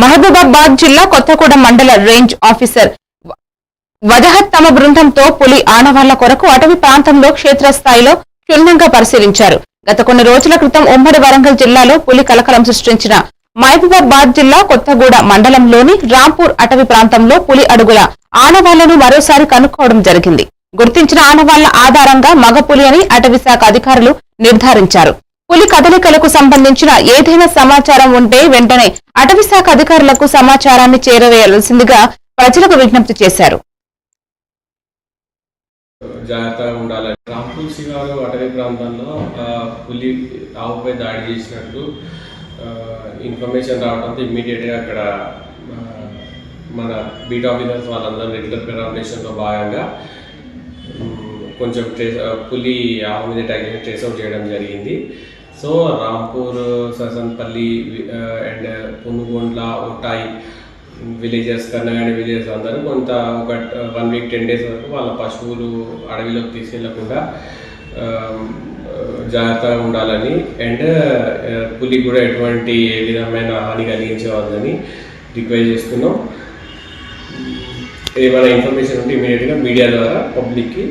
మహబూబాబాద్ జిల్లా కొత్తగూడ మండల range officer Wajahat తమ బృందంతో పులి ఆనవాళ్ళ కొరకు అటవీ ప్రాంతంలో క్షేత్రస్థాయిలో క్షుణ్ణంగా పరిశీలించారు. గత కొన్ని రోజుల క్రితం ఉమ్మడి వరంగల్ జిల్లాలో పులి కలకలం సృష్టించిన మహబూబాబాద్ జిల్లా కొత్తగూడ మండలంలోని రాంపూర్ అటవీ ప్రాంతంలో పులి అడుగుల ఆనవాళ్ళను మరోసారి కనుక్కోవడం జరిగింది. గుర్తించిన ఆనవాళ్ళ ఆధారంగా మగ పులి అని అటవీ శాఖ అధికారులు నిర్ధారించారు. పులి కదలికలకు సంబంధించిన ఏదైనా సమాచారం ఉంటే వెంటనే అటవీ శాఖ అధికారులకు సమాచారాన్ని చేరవేయాల్సిందిగా ప్రజలకు విజ్ఞప్తి చేశారు. జాగ్రత్తగా ఉండాలి. రాంపూర్ శివారు అటవీ ప్రాంతంలో పులి ఆవుపై దాడి చేసినట్టు ఇన్ఫర్మేషన్ రావడంతో ఇమ్మీడియట్గా అక్కడ మన బీట్ ఆఫీసర్స్ వాళ్ళందరూ రెగ్యులర్ పెరామినేషన్లో భాగంగా కొంచెం ట్రేస్ పులి ఆవు మీద అటాక్ ట్రేస్ అవుట్ చేయడం జరిగింది. సో రాంపూర్ ససన్పల్లి అండ్ పునుగొండ్ల ఉంటాయి. విలేజెస్ కన్నగాడి విలేజెస్ అందరూ కొంత ఒక వన్ వీక్ టెన్ డేస్ వరకు వాళ్ళ పశువులు అడవిలోకి తీసుకెళ్ళకుండా um, uh, జాగ్రత్తగా ఉండాలని. అండ్ uh, పులి కూడా ఎటువంటి ఏ విధమైన హాని కలిగించవద్దని రిక్వెస్ట్ చేస్తున్నాం. ఏమైనా ఇన్ఫర్మేషన్ ఉంటే ఇమీడియట్గా మీడియా ద్వారా పబ్లిక్కి